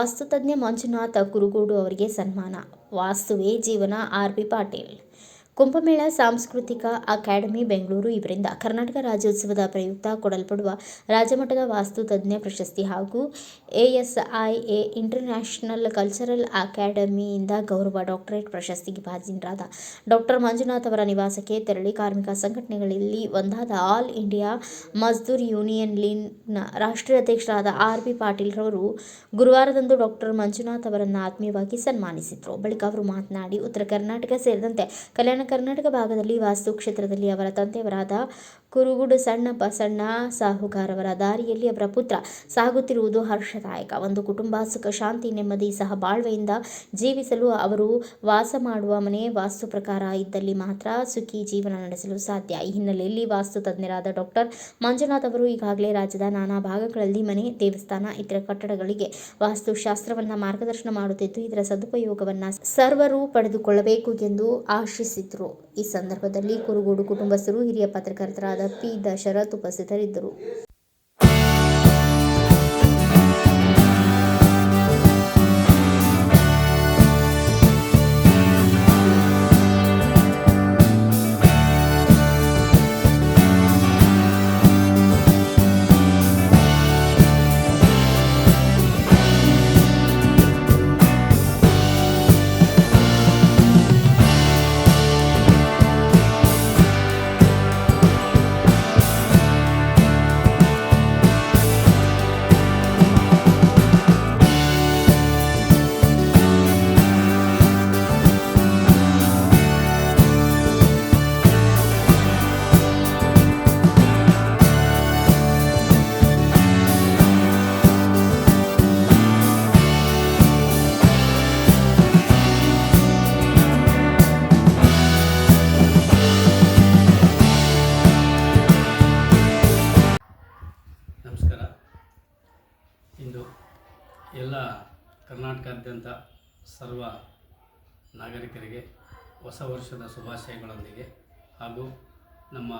ವಾಸ್ತುತಜ್ಞ ಮಂಜುನಾಥ ಕುರುಗೋಡು ಅವರಿಗೆ ಸನ್ಮಾನ. ವಾಸ್ತುವೇ ಜೀವನ ಆರ್ ಬಿ ಪಾಟೀಲ್. ಕುಂಭಮೇಳ, ಸಾಂಸ್ಕೃತಿಕ ಅಕಾಡೆಮಿ, ಬೆಂಗಳೂರು. ಇವರಿಂದ ಕರ್ನಾಟಕ ರಾಜ್ಯೋತ್ಸವದ ಪ್ರಯುಕ್ತ ಕೊಡಲ್ಪಡುವ ರಾಜ್ಯಮಟ್ಟದ ವಾಸ್ತುತಜ್ಞ ಪ್ರಶಸ್ತಿ ಹಾಗೂ ಎಎಸ್ಐಎ ಇಂಟರ್ನ್ಯಾಷನಲ್ ಕಲ್ಚರಲ್ ಅಕಾಡೆಮಿಯಿಂದ ಗೌರವ ಡಾಕ್ಟರೇಟ್ ಪ್ರಶಸ್ತಿಗೆ ಭಾಜನರಾದ ಡಾಕ್ಟರ್ ಮಂಜುನಾಥ್ ಅವರ ನಿವಾಸಕ್ಕೆ ತೆರಳಿ ಕಾರ್ಮಿಕ ಸಂಘಟನೆಗಳಲ್ಲಿ ಒಂದಾದ ಆಲ್ ಇಂಡಿಯಾ ಮಜ್ದೂರ್ ಯೂನಿಯನ್ ಲೀನ್ನ ರಾಷ್ಟ್ರೀಯ ಅಧ್ಯಕ್ಷರಾದ ಆರ್ ಬಿ ಪಾಟೀಲ್ ರವರು ಗುರುವಾರದಂದು ಡಾಕ್ಟರ್ ಮಂಜುನಾಥ್ ಅವರನ್ನು ಆತ್ಮೀಯವಾಗಿ ಸನ್ಮಾನಿಸಿದರು. ಬಳಿಕ ಅವರು ಮಾತನಾಡಿ, ಉತ್ತರ ಕರ್ನಾಟಕ ಸೇರಿದಂತೆ ಕಲ್ಯಾಣ ಕರ್ನಾಟಕ ಭಾಗದಲ್ಲಿ ವಾಸ್ತು ಕ್ಷೇತ್ರದಲ್ಲಿ ಅವರ ತಂದೆಯವರಾದ ಕುರುಗುಡು ಸಣ್ಣ ಬಸಣ್ಣ ಸಾಹುಕಾರವರ ದಾರಿಯಲ್ಲಿ ಅವರ ಪುತ್ರ ಸಾಗುತ್ತಿರುವುದು ಹರ್ಷದಾಯಕ. ಒಂದು ಕುಟುಂಬ ಸುಖ, ಶಾಂತಿ, ನೆಮ್ಮದಿ ಸಹ ಬಾಳ್ವೆಯಿಂದ ಜೀವಿಸಲು ಅವರು ವಾಸ ಮಾಡುವ ಮನೆ ವಾಸ್ತು ಪ್ರಕಾರ ಇದ್ದಲ್ಲಿ ಮಾತ್ರ ಸುಖಿ ಜೀವನ ನಡೆಸಲು ಸಾಧ್ಯ. ಈ ಹಿನ್ನೆಲೆಯಲ್ಲಿ ವಾಸ್ತು ತಜ್ಞರಾದ ಡಾಕ್ಟರ್ ಮಂಜುನಾಥ್ ಅವರು ಈಗಾಗಲೇ ರಾಜ್ಯದ ನಾನಾ ಭಾಗಗಳಲ್ಲಿ ಮನೆ, ದೇವಸ್ಥಾನ, ಇತರ ಕಟ್ಟಡಗಳಿಗೆ ವಾಸ್ತುಶಾಸ್ತ್ರವನ್ನು ಮಾರ್ಗದರ್ಶನ ಮಾಡುತ್ತಿದ್ದು, ಇದರ ಸದುಪಯೋಗವನ್ನು ಸರ್ವರು ಪಡೆದುಕೊಳ್ಳಬೇಕು ಎಂದು ಆಶಿಸಿದರು. ಈ ಸಂದರ್ಭದಲ್ಲಿ ಕುರುಗೋಡು ಕುಟುಂಬಸ್ಥರು ಹಿರಿಯ ಪತ್ರಕರ್ತರಾದ ಪಿ. ದಶರಥ್ ಉಪಸ್ಥಿತರಿದ್ದರು. ಕರ್ನಾಟಕಾದ್ಯಂತ ಸರ್ವ ನಾಗರಿಕರಿಗೆ ಹೊಸ ವರ್ಷದ ಶುಭಾಶಯಗಳೊಂದಿಗೆ ಹಾಗೂ ನಮ್ಮ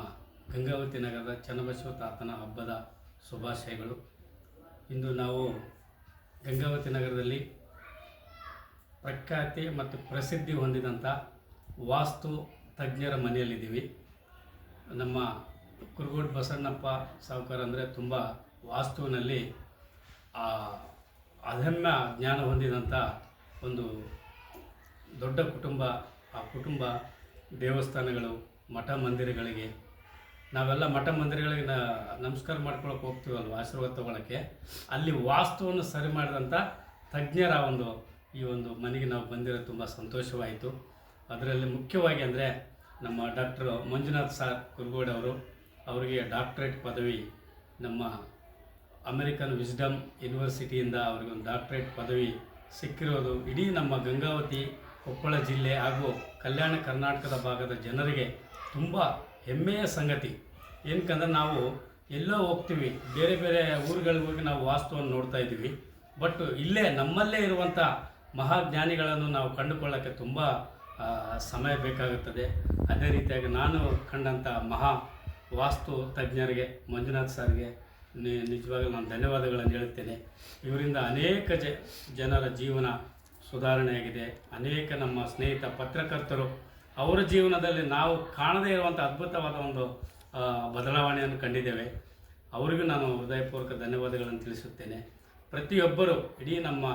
ಗಂಗಾವತಿ ನಗರದ ಚನ್ನಬಸವ ತಾತನ ಹಬ್ಬದ ಶುಭಾಶಯಗಳು. ಇಂದು ನಾವು ಗಂಗಾವತಿ ನಗರದಲ್ಲಿ ಪ್ರಖ್ಯಾತಿ ಮತ್ತು ಪ್ರಸಿದ್ಧಿ ಹೊಂದಿದಂಥ ವಾಸ್ತು ತಜ್ಞರ ಮನೆಯಲ್ಲಿದ್ದೀವಿ. ನಮ್ಮ ಕುರುಗೋಡು ಬಸಣ್ಣಪ್ಪ ಸಾವುಕಾರ ಅಂದರೆ ತುಂಬ ವಾಸ್ತುವಿನಲ್ಲಿ ಅದಮ್ಯ ಜ್ಞಾನ ಹೊಂದಿದಂಥ ಒಂದು ದೊಡ್ಡ ಕುಟುಂಬ, ಆ ಕುಟುಂಬ ದೇವಸ್ಥಾನಗಳು, ಮಠ ಮಂದಿರಗಳಿಗೆ. ನಾವೆಲ್ಲ ಮಠ ಮಂದಿರಗಳಿಗೆ ನಮಸ್ಕಾರ ಮಾಡ್ಕೊಳಕ್ಕೆ ಹೋಗ್ತೀವಲ್ವ ಆಶೀರ್ವಾದ ತೊಗೊಳಕ್ಕೆ? ಅಲ್ಲಿ ವಾಸ್ತುವನ್ನು ಸರಿ ಮಾಡಿದಂಥ ತಜ್ಞರ ಒಂದು ಈ ಒಂದು ಮನೆಗೆ ನಾವು ಬಂದಿರೋ ತುಂಬ ಸಂತೋಷವಾಯಿತು. ಅದರಲ್ಲಿ ಮುಖ್ಯವಾಗಿ ಅಂದರೆ ನಮ್ಮ ಡಾಕ್ಟರ್ ಮಂಜುನಾಥ್ ಸಾರ್ ಕುರುಗೋಡವರು ಅವರಿಗೆ ಡಾಕ್ಟ್ರೇಟ್ ಪದವಿ ನಮ್ಮ ಅಮೆರಿಕನ್ ವಿಸ್ಡಮ್ ಯೂನಿವರ್ಸಿಟಿಯಿಂದ ಅವರಿಗೆ ಒಂದು ಡಾಕ್ಟರೇಟ್ ಪದವಿ ಸಿಕ್ಕಿರೋದು. ಇಡೀ ನಮ್ಮ ಗಂಗಾವತಿ, ಕೊಪ್ಪಳ ಜಿಲ್ಲೆ ಹಾಗೂ ಕಲ್ಯಾಣ ಕರ್ನಾಟಕದ ಭಾಗದ ಜನರಿಗೆ ತುಂಬ ಹೆಮ್ಮೆಯ ಸಂಗತಿ. ಏನಕ್ಕಂದ್ರೆ ನಾವು ಎಲ್ಲೋ ಹೋಗ್ತೀವಿ, ಬೇರೆ ಬೇರೆ ಊರುಗಳಿಗೆ ಹೋಗಿ ನಾವು ವಾಸ್ತುವನ್ನು ನೋಡ್ತಾ ಇದ್ದೀವಿ. ಬಟ್ ಇಲ್ಲೇ ನಮ್ಮಲ್ಲೇ ಇರುವಂಥ ಮಹಾಜ್ಞಾನಿಗಳನ್ನು ನಾವು ಕಂಡುಕೊಳ್ಳೋಕ್ಕೆ ತುಂಬ ಸಮಯ ಬೇಕಾಗುತ್ತದೆ. ಅದೇ ರೀತಿಯಾಗಿ ನಾನು ಕಂಡಂಥ ಮಹಾ ವಾಸ್ತು ತಜ್ಞರಿಗೆ, ಮಂಜುನಾಥ್ ಸರ್ಗೆ ನಿ ನಿಜವಾಗಲೂ ನಾನು ಧನ್ಯವಾದಗಳನ್ನು ಹೇಳುತ್ತೇನೆ. ಇವರಿಂದ ಅನೇಕ ಜ ಜನರ ಜೀವನ ಸುಧಾರಣೆಯಾಗಿದೆ. ಅನೇಕ ನಮ್ಮ ಸ್ನೇಹಿತ ಪತ್ರಕರ್ತರು ಅವರ ಜೀವನದಲ್ಲಿ ನಾವು ಕಾಣದೇ ಇರುವಂಥ ಅದ್ಭುತವಾದ ಒಂದು ಬದಲಾವಣೆಯನ್ನು ಕಂಡಿದ್ದೇವೆ. ಅವರಿಗೂ ನಾನು ಹೃದಯಪೂರ್ವಕ ಧನ್ಯವಾದಗಳನ್ನು ತಿಳಿಸುತ್ತೇನೆ. ಪ್ರತಿಯೊಬ್ಬರು ಇಡೀ ನಮ್ಮ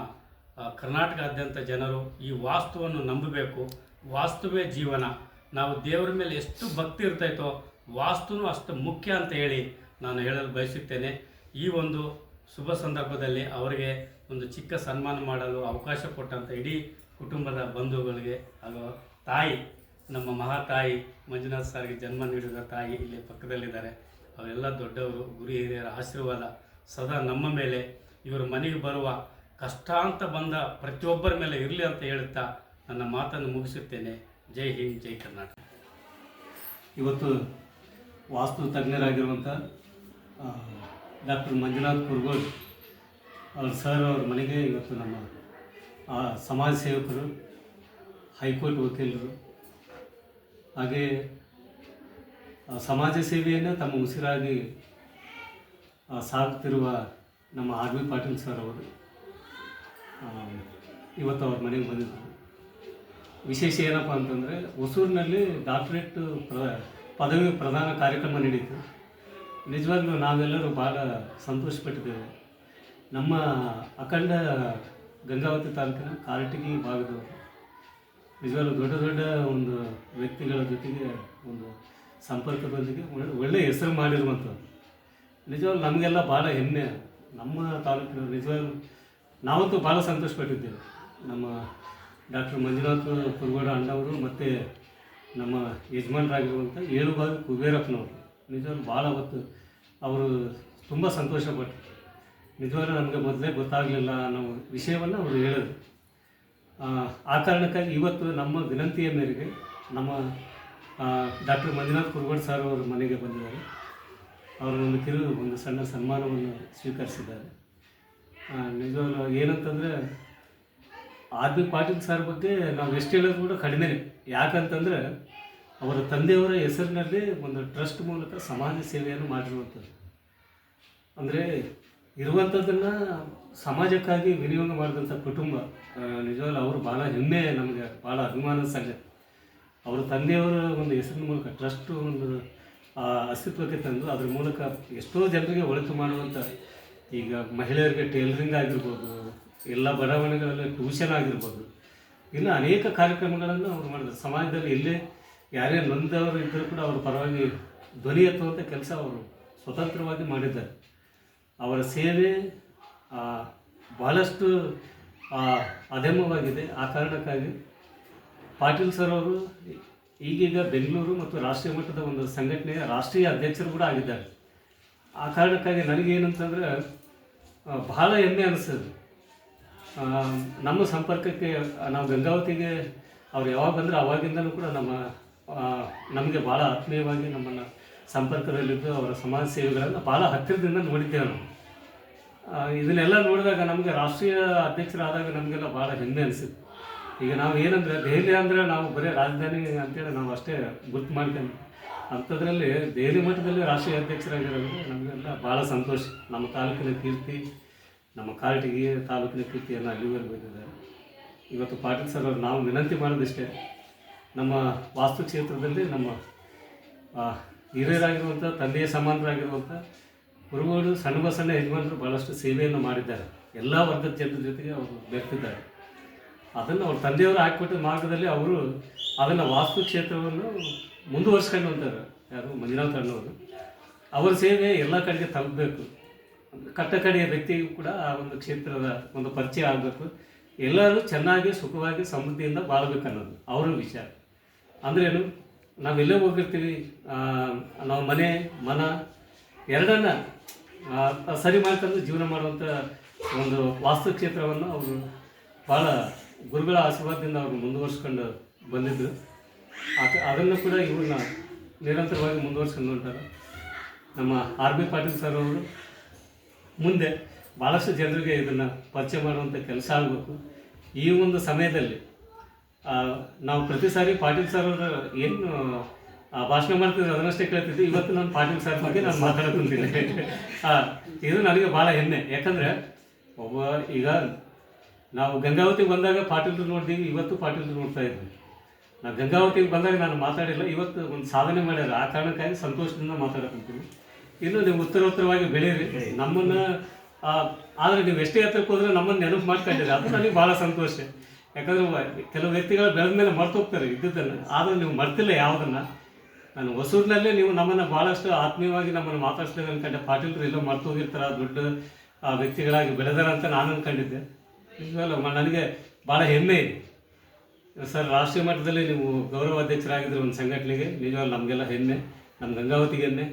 ಕರ್ನಾಟಕದಾದ್ಯಂತ ಜನರು ಈ ವಾಸ್ತುವನ್ನು ನಂಬಬೇಕು. ವಾಸ್ತುವೇ ಜೀವನ. ನಾವು ದೇವರ ಮೇಲೆ ಎಷ್ಟು ಭಕ್ತಿ ಇರ್ತೈತೋ, ವಾಸ್ತುನೂ ಅಷ್ಟು ಮುಖ್ಯ ಅಂತ ಹೇಳಿ ನಾನು ಹೇಳಲು ಬಯಸುತ್ತೇನೆ, ಈ ಒಂದು ಶುಭ ಸಂದರ್ಭದಲ್ಲಿ ಅವರಿಗೆ ಒಂದು ಚಿಕ್ಕ ಸನ್ಮಾನ ಮಾಡಲು ಅವಕಾಶ ಕೊಟ್ಟಂಥ ಇಡೀ ಕುಟುಂಬದ ಬಂಧುಗಳಿಗೆ ಹಾಗೂ ತಾಯಿ, ನಮ್ಮ ಮಹಾತಾಯಿ ಮಂಜುನಾಥ್ ಸಾರ್ಗೆ ಜನ್ಮ ನೀಡಿದ ತಾಯಿ ಇಲ್ಲಿ ಪಕ್ಕದಲ್ಲಿದ್ದಾರೆ. ಅವರೆಲ್ಲ ದೊಡ್ಡವರು, ಗುರು ಹಿರಿಯರ ಆಶೀರ್ವಾದ ಸದಾ ನಮ್ಮ ಮೇಲೆ. ಇವರ ಮನೆಗೆ ಬರುವ ಕಷ್ಟ ಅಂತ ಬಂದ ಪ್ರತಿಯೊಬ್ಬರ ಮೇಲೆ ಇರಲಿ ಅಂತ ಹೇಳುತ್ತಾ ನನ್ನ ಮಾತನ್ನು ಮುಗಿಸುತ್ತೇನೆ. ಜೈ ಹಿಂದ್, ಜೈ ಕರ್ನಾಟಕ. ಇವತ್ತು ವಾಸ್ತು ತಜ್ಞರಾಗಿರುವಂಥ ಡಾಕ್ಟರ್ ಮಂಜುನಾಥ್ ಕುರ್ಗೋಳ್ ಅವ್ರ ಸರ್ ಅವ್ರ ಮನೆಗೆ ಇವತ್ತು ನಮ್ಮ ಸಮಾಜ ಸೇವಕರು, ಹೈಕೋರ್ಟ್ ವಕೀಲರು, ಹಾಗೆ ಸಮಾಜ ಸೇವೆಯನ್ನು ತಮ್ಮ ಉಸಿರಾಗಿ ಸಾಗುತ್ತಿರುವ ನಮ್ಮ ಆರ್ ಬಿ ಪಾಟೀಲ್ ಸರ್ ಅವರು ಇವತ್ತು ಅವ್ರ ಮನೆಗೆ ಬಂದಿದ್ದರು. ವಿಶೇಷ ಏನಪ್ಪ ಅಂತಂದರೆ, ಹೊಸೂರಿನಲ್ಲಿ ಡಾಕ್ಟ್ರೇಟ್ ಪ್ರ, ಪದವಿ ಪ್ರಧಾನ ಕಾರ್ಯಕ್ರಮ ನಡೀತು. ನಿಜವಾಗ್ಲೂ ನಾವೆಲ್ಲರೂ ಭಾಳ ಸಂತೋಷಪಟ್ಟಿದ್ದೇವೆ. ನಮ್ಮ ಅಖಂಡ ಗಂಗಾವತಿ ತಾಲೂಕಿನ ಕಾರಟಗಿ ಭಾಗದವರು. ನಿಜವಾಗ್ಲೂ ದೊಡ್ಡ ದೊಡ್ಡ ಒಂದು ವ್ಯಕ್ತಿಗಳ ಜೊತೆಗೆ ಒಂದು ಸಂಪರ್ಕದೊಂದಿಗೆ ಒಳ್ಳೆ ಹೆಸರು ಮಾಡಿರುವಂಥದ್ದು ನಿಜವಾಗ್ಲೂ ನಮಗೆಲ್ಲ ಭಾಳ ಹೆಮ್ಮೆ. ನಮ್ಮ ತಾಲೂಕಿನ ನಿಜವಾಗ್ಲೂ ನಾವಂತೂ ಭಾಳ ಸಂತೋಷಪಟ್ಟಿದ್ದೇವೆ. ನಮ್ಮ ಡಾಕ್ಟರ್ ಮಂಜುನಾಥ್ ಕುರುಗೋಡ ಅಣ್ಣವರು ಮತ್ತು ನಮ್ಮ ಯಜಮಾನರಾಗಿರುವಂಥ ಏಳುಬಾಗ ಕುಬೇರಪ್ಪನವರು. ನಿಜವಾಗ್ಲೂ ಭಾಳ ಅವತ್ತು ಅವರು ತುಂಬ ಸಂತೋಷಪಟ್ಟರು ನಿಜವಾಗ್ಲೂ ನಮಗೆ ಮೊದಲೇ ಗೊತ್ತಾಗಲಿಲ್ಲ ಅನ್ನೋ ವಿಷಯವನ್ನು ಅವರು ಹೇಳಿದರು. ಆ, ಕಾರಣಕ್ಕಾಗಿ ಇವತ್ತು ನಮ್ಮ ವಿನಂತಿಯ ಮೇರೆಗೆ ನಮ್ಮ ಡಾಕ್ಟರ್ ಮಂಜುನಾಥ್ ಕುರುಗೋಡ್ ಸರ್ ಅವರು ಮನೆಗೆ ಬಂದಿದ್ದಾರೆ. ಅವರು ಒಂದು ಕಿರು ಒಂದು ಸಣ್ಣ ಸನ್ಮಾನವನ್ನು ಸ್ವೀಕರಿಸಿದ್ದಾರೆ. ನಿಜವಾಗ ಏನಂತಂದರೆ ಆರ್ ಬಿ ಪಾಟೀಲ್ ಸರ್ ಬಗ್ಗೆ ನಾವು ಎಷ್ಟು ಹೇಳೋದು ಕೂಡ ಕಡಿಮೆನೇ. ಯಾಕಂತಂದರೆ ಅವರ ತಂದೆಯವರ ಹೆಸರಿನಲ್ಲಿ ಒಂದು ಟ್ರಸ್ಟ್ ಮೂಲಕ ಸಮಾಜ ಸೇವೆಯನ್ನು ಮಾಡಿರುವಂಥದ್ದು. ಅಂದರೆ ಇರುವಂಥದ್ದನ್ನು ಸಮಾಜಕ್ಕಾಗಿ ವಿನಿಯೋಗ ಮಾಡಿದಂಥ ಕುಟುಂಬ ನಿಜವಾಗ್ಲೂ ಅವರು ಭಾಳ ಹೆಮ್ಮೆ ನಮಗೆ ಭಾಳ ಅಭಿಮಾನದ ಸಂಗತಿ ಅವರ ತಂದೆಯವರ ಒಂದು ಹೆಸರಿನ ಮೂಲಕ ಟ್ರಸ್ಟ್ ಒಂದು ಅಸ್ತಿತ್ವಕ್ಕೆ ತಂದು ಅದ್ರ ಮೂಲಕ ಎಷ್ಟೋ ಜನರಿಗೆ ಒಳಿತು ಮಾಡುವಂಥ ಈಗ ಮಹಿಳೆಯರಿಗೆ ಟೇಲರಿಂಗ್ ಆಗಿರ್ಬೋದು, ಎಲ್ಲ ಬಡಾವಣೆಗಳಲ್ಲಿ ಟ್ಯೂಷನ್ ಆಗಿರ್ಬೋದು, ಇನ್ನು ಅನೇಕ ಕಾರ್ಯಕ್ರಮಗಳನ್ನು ಅವರು ಮಾಡಿದ್ರು ಸಮಾಜದಲ್ಲಿ ಎಲ್ಲೇ ಯಾರೇ ನೊಂದವರು ಇದ್ದರೂ ಕೂಡ ಅವರ ಪರವಾಗಿ ಧ್ವನಿ ಎತ್ತುವಂಥ ಕೆಲಸ ಅವರು ಸ್ವತಂತ್ರವಾಗಿ ಮಾಡಿದ್ದಾರೆ. ಅವರ ಸೇವೆ ಭಾಳಷ್ಟು ಬಹಳಷ್ಟು ಆ, ಕಾರಣಕ್ಕಾಗಿ ಪಾಟೀಲ್ ಸರ್ ಅವರು ಈಗೀಗ ಬೆಂಗಳೂರು ಮತ್ತು ರಾಷ್ಟ್ರೀಯ ಮಟ್ಟದ ಒಂದು ಸಂಘಟನೆಯ ರಾಷ್ಟ್ರೀಯ ಅಧ್ಯಕ್ಷರು ಕೂಡ ಆಗಿದ್ದಾರೆ. ಆ ಕಾರಣಕ್ಕಾಗಿ ನನಗೇನಂತಂದರೆ ಬಹಳ ಹೆಮ್ಮೆ ಅನಿಸ್ತದೆ ನಮ್ಮ ಸಂಪರ್ಕಕ್ಕೆ ನಾವು ಗಂಗಾವತಿಗೆ ಅವ್ರು ಯಾವಾಗ ಬಂದರೆ ಅವಾಗಿಂದಲೂ ಕೂಡ ನಮ್ಮ ನಮಗೆ ಭಾಳ ಆತ್ಮೀಯವಾಗಿ ನಮ್ಮನ್ನು ಸಂಪರ್ಕದಲ್ಲಿದ್ದು ಅವರ ಸಮಾಜ ಸೇವೆಗಳನ್ನು ಭಾಳ ಹತ್ತಿರದಿಂದ ನೋಡಿದ್ದೇವೆ ನಾವು. ಇದನ್ನೆಲ್ಲ ನೋಡಿದಾಗ ನಮಗೆ ರಾಷ್ಟ್ರೀಯ ಅಧ್ಯಕ್ಷರಾದಾಗ ನಮಗೆಲ್ಲ ಭಾಳ ಹೆಮ್ಮೆ ಅನಿಸಿತ್ತು. ಈಗ ನಾವು ಏನಂದರೆ, ದೆಹಲಿ ಅಂದರೆ ನಾವು ಬರೀ ರಾಜಧಾನಿ ಅಂತೇಳಿ ನಾವು ಅಷ್ಟೇ ಗುರ್ತು ಮಾಡ್ತೇವೆ. ಅಂಥದ್ರಲ್ಲಿ ದೆಹಲಿ ಮಟ್ಟದಲ್ಲಿ ರಾಷ್ಟ್ರೀಯ ಅಧ್ಯಕ್ಷರಾಗಿರೋದು ನಮಗೆಲ್ಲ ಭಾಳ ಸಂತೋಷ. ನಮ್ಮ ತಾಲೂಕಿನ ಕೀರ್ತಿ, ನಮ್ಮ ಕಾರ್ಟಿಗೆ ತಾಲೂಕಿನ ಕೀರ್ತಿಯನ್ನು ಅಲ್ಲಿವರೆಗೆ ಬಂದಿದ್ದಾರೆ ಇವತ್ತು ಪಾಟೀಲ್ ಸರ್ ಅವರು ನಾವು ವಿನಂತಿ ಮಾಡೋದಿಷ್ಟೇ ನಮ್ಮ ವಾಸ್ತು ಕ್ಷೇತ್ರದಲ್ಲಿ ನಮ್ಮ ಹಿರಿಯರಾಗಿರುವಂಥ, ತಂದೆಯ ಸಮಾನರಾಗಿರುವಂಥ ಗುರುಗಳು, ಸಣ್ಣ ಬಸಣ್ಣ ಯಜಮಾನರು ಭಾಳಷ್ಟು ಸೇವೆಯನ್ನು ಮಾಡಿದ್ದಾರೆ. ಎಲ್ಲ ವರ್ಗದ ಜನರ ಜೊತೆಗೆ ಅವರು ಬೆರೆತಿದ್ದಾರೆ ಅದನ್ನು ಅವ್ರ ತಂದೆಯವರು ಹಾಕಿಕೊಟ್ಟ ಮಾರ್ಗದಲ್ಲಿ ಅವರು ಅದನ್ನು ವಾಸ್ತು ಕ್ಷೇತ್ರವನ್ನು ಮುಂದುವರ್ಸ್ಕೊಂಡು ಅಂತಾರೆ ಯಾರು? ಮಂಜುನಾಥ್ ಅಣ್ಣವರು. ಅವರ ಸೇವೆ ಎಲ್ಲ ಕಡೆಗೆ ತಲುಪಬೇಕು. ಕಟ್ಟಕಡೆಯ ವ್ಯಕ್ತಿಗೂ ಕೂಡ ಆ ಒಂದು ಕ್ಷೇತ್ರದ ಒಂದು ಪರಿಚಯ ಆಗಬೇಕು. ಎಲ್ಲರೂ ಚೆನ್ನಾಗಿ, ಸುಖವಾಗಿ, ಸಮೃದ್ಧಿಯಿಂದ ಬಾಳಬೇಕು ಅನ್ನೋದು ಅವರ ವಿಚಾರ. ಅಂದ್ರೇನು ಎಲ್ಲೇ ಹೋಗಿರ್ತೀವಿ ನಾವು ಮನೆ, ಮನ, ಎರಡನ್ನ ಸರಿ ಮಾಡ್ಕೊಂಡು ಜೀವನ ಮಾಡುವಂಥ ಒಂದು ವಾಸ್ತುಕ್ಷೇತ್ರವನ್ನು ಅವರು ಭಾಳ ಗುರುಗಳ ಆಶೀರ್ವಾದದಿಂದ ಅವರು ಮುಂದುವರ್ಸ್ಕೊಂಡು ಬಂದಿದ್ದರು ಅದನ್ನು ಕೂಡ ಇವ್ರನ್ನ ನಿರಂತರವಾಗಿ ಮುಂದುವರ್ಸ್ಕೊಂಡು ಹೊಂಟಾರೆ. ನಮ್ಮ ಆರ್ ಬಿ ಪಾಟೀಲ್ ಸರ್ ಅವರು ಮುಂದೆ ಭಾಳಷ್ಟು ಜನರಿಗೆ ಇದನ್ನು ಪರಿಚಯ ಮಾಡುವಂಥ ಕೆಲಸ ಆಗಬೇಕು. ಈ ಒಂದು ಸಮಯದಲ್ಲಿ ನಾವು ಪ್ರತಿ ಸಾರಿ ಪಾಟೀಲ್ ಸರ್ ಅವರು ಏನು ಭಾಷಣ ಮಾಡ್ತಿದ್ರು ಅದನ್ನಷ್ಟೇ ಕೇಳ್ತಿದ್ದೆ. ಇವತ್ತು ನಾನು ಪಾಟೀಲ್ ಸರ್ ಬಗ್ಗೆ ನಾನು ಮಾತಾಡ್ಕೊಂತೀನಿ ಇದು ನನಗೆ ಭಾಳ ಹೆಮ್ಮೆ. ಯಾಕಂದರೆ ಒಬ್ಬ ಈಗ ನಾವು ಗಂಗಾವತಿಗೆ ಬಂದಾಗ ಪಾಟೀಲ್ರು ನೋಡ್ತೀವಿ ಇವತ್ತು ಪಾಟೀಲ್ರು ನೋಡ್ತಾ ಇದ್ವಿ. ನಾವು ಗಂಗಾವತಿಗೆ ಬಂದಾಗ ನಾನು ಮಾತಾಡಿಲ್ಲ. ಇವತ್ತು ಒಂದು ಸಾಧನೆ ಮಾಡ್ಯಾರ. ಆ ಕಾರಣಕ್ಕಾಗಿ ಸಂತೋಷದಿಂದ ಮಾತಾಡ್ತೀನಿ ಇನ್ನು ನೀವು ಉತ್ತರೋತ್ತರವಾಗಿ ಬೆಳೀರಿ. ನಮ್ಮನ್ನು ಆದರೆ ನೀವು ಎಷ್ಟೇ ಹತ್ರಕ್ಕೆ ಹೋದ್ರೆ ನಮ್ಮನ್ನು ನೆನಪು ಮಾಡ್ಕೊಂಡಿರಿ. ಅದು ನನಗೆ ಭಾಳ ಸಂತೋಷ. ಯಾಕಂದ್ರೆ ಕೆಲವು ವ್ಯಕ್ತಿಗಳು ಬೆಳೆದ ಮೇಲೆ ಮರ್ತು ಹೋಗ್ತಾರೆ ಇದ್ದದ್ದನ್ನು ಆದರೂ ನೀವು ಮರ್ತಿಲ್ಲ ಯಾವುದನ್ನು. ನಾನು ಹೊಸೂರಿನಲ್ಲೇ ನೀವು ನಮ್ಮನ್ನು ಭಾಳಷ್ಟು ಆತ್ಮೀಯವಾಗಿ ನಮ್ಮನ್ನು ಮಾತಾಡ್ಸ್ಲಿಕ್ಕೆ ಅನ್ಕೊಂಡೆ. ಪಾಟೀಲ್ರು ಎಲ್ಲೋ ಮರ್ತು ಹೋಗಿರ್ತಾರೆ ದೊಡ್ಡ ಆ, ವ್ಯಕ್ತಿಗಳಾಗಿ ಬೆಳೆದಾರ ಅಂತ ನಾನು ಅನ್ಕಂಡಿದ್ದೆ. ನಿಜವಲ್ಲ ನನಗೆ ಭಾಳ ಹೆಮ್ಮೆ ಇದೆ. ಸರ್ ರಾಷ್ಟ್ರೀಯ ಮಟ್ಟದಲ್ಲಿ ನೀವು ಗೌರವ ಅಧ್ಯಕ್ಷರಾಗಿದ್ದರೆ ಒಂದು ಸಂಘಟನೆಗೆ. ನಿಜವಾಗ್ಲೂ ನಮಗೆಲ್ಲ ಹೆಮ್ಮೆ. ನಮ್ಮ ಗಂಗಾವತಿಗೆ ಹೆಮ್ಮೆ.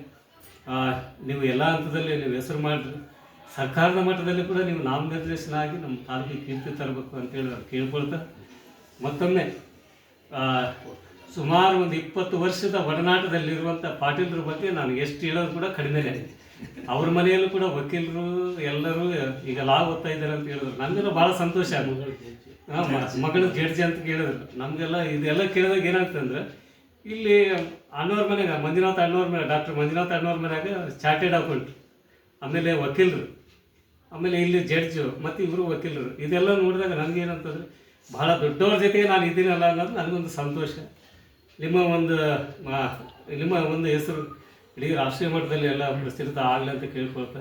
ನೀವು ಎಲ್ಲ ಹಂತದಲ್ಲಿ ನೀವು ಹೆಸರು ಮಾಡಿರಿ. ಸರ್ಕಾರದ ಮಟ್ಟದಲ್ಲಿ ಕೂಡ ನೀವು ನಾಮನಿರ್ದೇಶನ ಆಗಿ ನಮ್ಮ ತಾಲೂಕಿಗೆ ಕೀರ್ತಿ ತರಬೇಕು ಅಂತೇಳಿ ನಾನು ಕೇಳ್ಕೊಳ್ತಾ, ಮತ್ತೊಮ್ಮೆ ಸುಮಾರು ಒಂದು ಇಪ್ಪತ್ತು ವರ್ಷದ ಒಡನಾಟದಲ್ಲಿರುವಂಥ ಪಾಟೀಲ್ರ ಬಗ್ಗೆ ನಾನು ಎಷ್ಟು ಹೇಳೋದು ಕೂಡ ಕಡಿಮೆನೇ. ಅವ್ರ ಮನೆಯಲ್ಲೂ ಕೂಡ ವಕೀಲರು, ಎಲ್ಲರೂ ಈಗ ಲಾ ಓದ್ತಾ ಇದ್ದಾರೆ ಅಂತ ಹೇಳಿದ್ರು. ನನಗೆಲ್ಲ ಭಾಳ ಸಂತೋಷ. ಮಗಳು ಜಡ್ಜಿ ಅಂತ ಕೇಳಿದ್ರು. ನಮಗೆಲ್ಲ ಇದೆಲ್ಲ ಕೇಳಿದಾಗ ಏನಾಗ್ತದೆ ಅಂದ್ರೆ, ಇಲ್ಲಿ ಅಣ್ಣವ್ರ ಮನೆಗೆ, ಮಂಜುನಾಥ್ ಅಣ್ಣವ್ರ ಮನೆ, ಡಾಕ್ಟರ್ ಮಂಜುನಾಥ್ ಅಣ್ಣವ್ರ ಮನೆಯಾಗ ಚಾರ್ಟೆಡ್ ಅಕೌಂಟ್, ಆಮೇಲೆ ವಕೀಲರು. ಆಮೇಲೆ ಇಲ್ಲಿ ಜಡ್ಜು ಮತ್ತು ಇವರು ವಕೀಲರು, ಇದೆಲ್ಲ ನೋಡಿದಾಗ ನನಗೇನಂತಂದರೆ ಭಾಳ ದೊಡ್ಡವ್ರ ಜೊತೆಗೆ ನಾನು ಇದ್ದೀನಲ್ಲ ಅನ್ನೋದು ನನಗೊಂದು ಸಂತೋಷ. ನಿಮ್ಮ ಒಂದು ನಿಮ್ಮ ಒಂದು ಹೆಸರು ಇಡೀ ರಾಷ್ಟ್ರೀಯ ಮಟ್ಟದಲ್ಲಿ ಎಲ್ಲ ಪ್ರಚಲಿತ ಆಗಲಿ ಅಂತ ಕೇಳ್ಕೊಳ್ತಾ.